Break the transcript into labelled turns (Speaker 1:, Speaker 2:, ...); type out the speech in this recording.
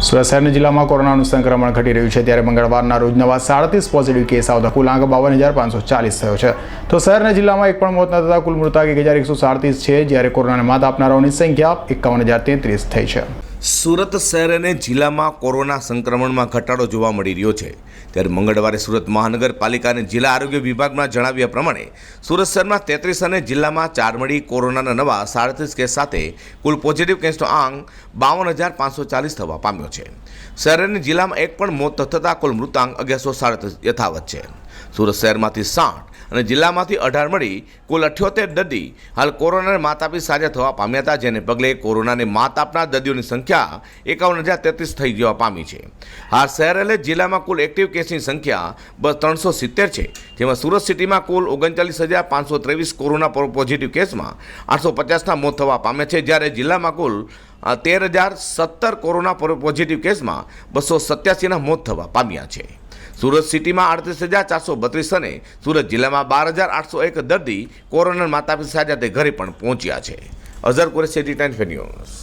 Speaker 1: સુરત જિલ્લામાં કોરોનાનું સંક્રમણ ઘટી રહ્યું છે ત્યારે મંગળવારના રોજ નવા સાડત્રીસ પોઝિટિવ કેસ આવતા કુલ આંક બાવન હજાર પાંચસો ચાલીસ થયો છે. તો શહેરના જિલ્લામાં એક પણ મોત ન થતા કુલ મૃતક એક હજાર એકસો સાડત્રીસ છે, જ્યારે કોરોનાને માત આપનારાઓની સંખ્યા એકાવન હજાર તેત્રીસ થઈ છે.
Speaker 2: સુરત શહેર અને જિલ્લામાં કોરોના સંક્રમણમાં ઘટાડો જોવા મળી રહ્યો છે. ત્યારે મંગળવારે સુરત મહાનગરપાલિકા અને જિલ્લા આરોગ્ય વિભાગમાં જણાવ્યા પ્રમાણે, સુરત શહેરમાં તેત્રીસ અને જિલ્લામાં ચાર મળી કોરોનાના નવા સાડત્રીસ કેસ સાથે કુલ પોઝિટિવ કેસનો આંક બાવન હજાર પાંચસો ચાલીસ થવા પામ્યો છે. શહેર અને જિલ્લામાં એક પણ મોત થતાં કુલ મૃતાંક અગિયારસો સાડત્રીસ યથાવત છે. સુરત શહેરમાંથી સાઠ અને જિલ્લામાંથી અઢાર મળી કુલ અઠ્યોતેર દર્દી હાલ કોરોનાને માત આપી સાજા થવા પામ્યા હતા, જેને પગલે કોરોનાને માત આપનાર દર્દીઓની સંખ્યા એકાવન હજાર તેત્રીસ થઈ જવા પામી છે. હાલ શહેર એટલે જિલ્લામાં કુલ એક્ટિવ કેસની સંખ્યા બસ ત્રણસો સિત્તેર છે, જેમાં સુરત સિટીમાં કુલ ઓગણચાલીસ હજાર પાંચસો ત્રેવીસ કોરોના પોઝિટિવ કેસમાં આઠસો પચાસના મોત થવા પામ્યા છે, જ્યારે જિલ્લામાં કુલ તેર હજાર સત્તર કોરોના પોઝિટિવ કેસમાં બસો સત્યાસીના મોત થવા પામ્યા છે. સુરત સિટીમાં અડત્રીસ હજાર ચારસો બત્રીસ અને સુરત જિલ્લામાં બાર હજાર આઠસો એક દર્દી કોરોના માતાપિતા સાજા તે ઘરે પણ પહોંચ્યા છે. Azhar Qureshi time news.